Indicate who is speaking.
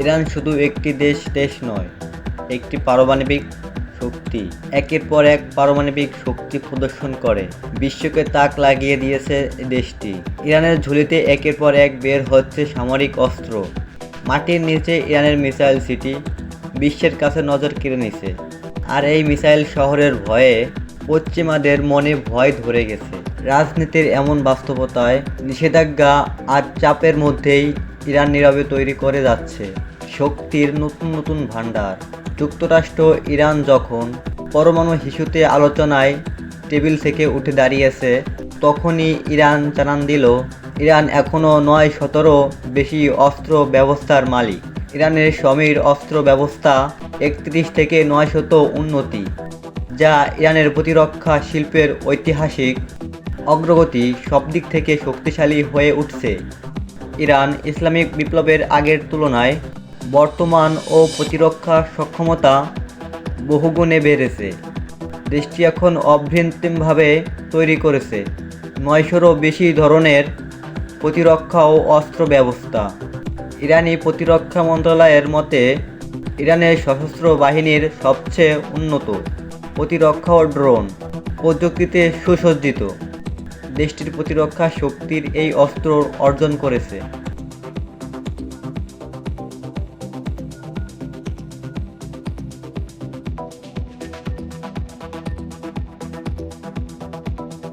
Speaker 1: Iran শুধু একটি দেশ দেশ নয়, একটি পারমাণবিক শক্তি। একের পর এক পারমাণবিক শক্তি প্রদর্শন করে। বিশ্বকে তাক লাগিয়ে দিয়েছে দেশটি। ইরানের ঝুলিতে একের পর এক বের হচ্ছে সামরিক অস্ত্র। মাটির নিচে ইরানের মিসাইল সিটি, বিশ্বের কাছে নজর কেড়ে নিছে। আর এই মিসাইল শহরের ভয়ে পশ্চিমাদের মনে ভয় ধরে গেছে। রাজনীতির এমন বাস্তবতায় নিষেধাজ্ঞা আর চাপের মধ্যেই ইরান নীরবে তৈরি করে যাচ্ছে। শক্তির নতুন নতুন ভাণ্ডার। যুক্তরাষ্ট্র, ইরান যখন পরমাণু ইস্যুতে আলোচনায় টেবিল থেকে উঠে দাঁড়িয়েছে, তখনই ইরান জানান দিল, ইরান এখনও নয় সতেরো বেশি অস্ত্র ব্যবস্থার মালিক। ইরানের সমীর অস্ত্র ব্যবস্থা একত্রিশ থেকে নয় শত উন্নতি, যা ইরানের প্রতিরক্ষা শিল্পের ঐতিহাসিক অগ্রগতি সব দিক থেকে শক্তিশালী হয়ে উঠছে। ইরান ইসলামিক বিপ্লবের আগের তুলনায় বর্তমান ও প্রতিরক্ষা সক্ষমতা বহুগুণে বেড়েছে। দেশটি এখন অভ্যন্তরীণভাবে তৈরি করেছে। নয়শোরও বেশি ধরনের প্রতিরক্ষা ও অস্ত্র ব্যবস্থা। ইরানি প্রতিরক্ষা মন্ত্রণালয়ের মতে ইরানের সশস্ত্র বাহিনীর সবচেয়ে উন্নত প্রতিরক্ষা ও ড্রোন প্রযুক্তিতে সুসজ্জিত। দেশটির প্রতিরক্ষা শক্তির এই অস্ত্র অর্জন করেছে।